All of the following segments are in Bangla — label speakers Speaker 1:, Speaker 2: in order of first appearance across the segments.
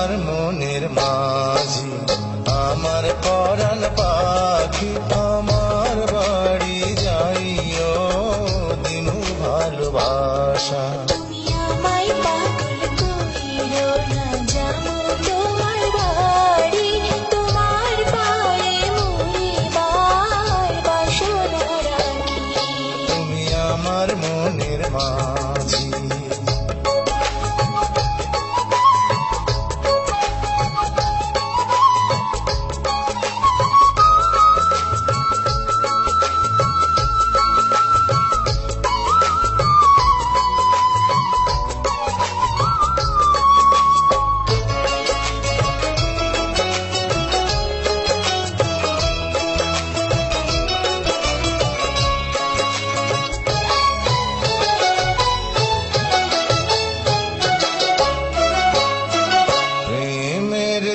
Speaker 1: আমার মনের মাঝি আমার পরাণ পাখি।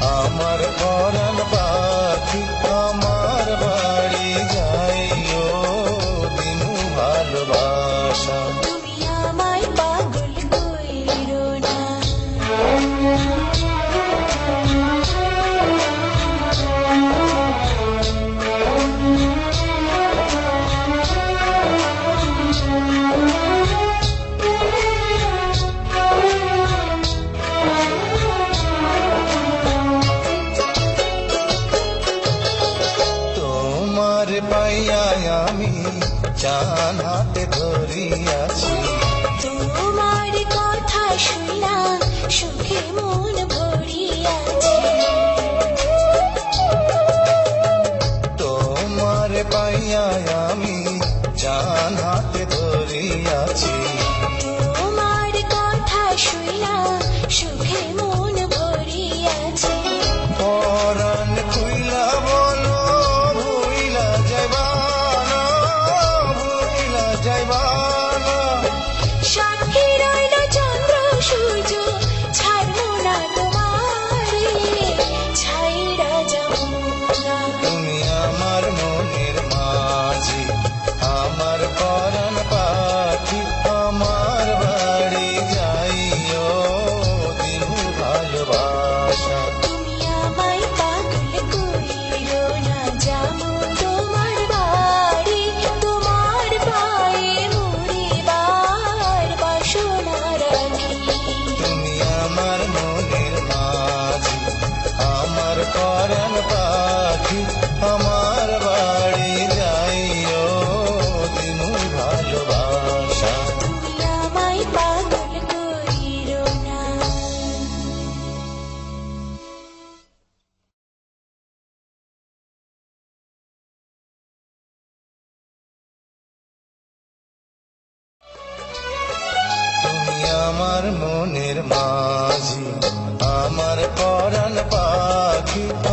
Speaker 1: আমার পরাণ পাখি আমার বাড়ি যাই দিনু ভালোবাসা। ডান হাতে ধরিয়াছি।
Speaker 2: তোমার কথা শুনা সুখে মন ভরিয়াছে।
Speaker 1: তোমার পাইয়া আমার মনের মাঝি আমার পরাণ পাখি।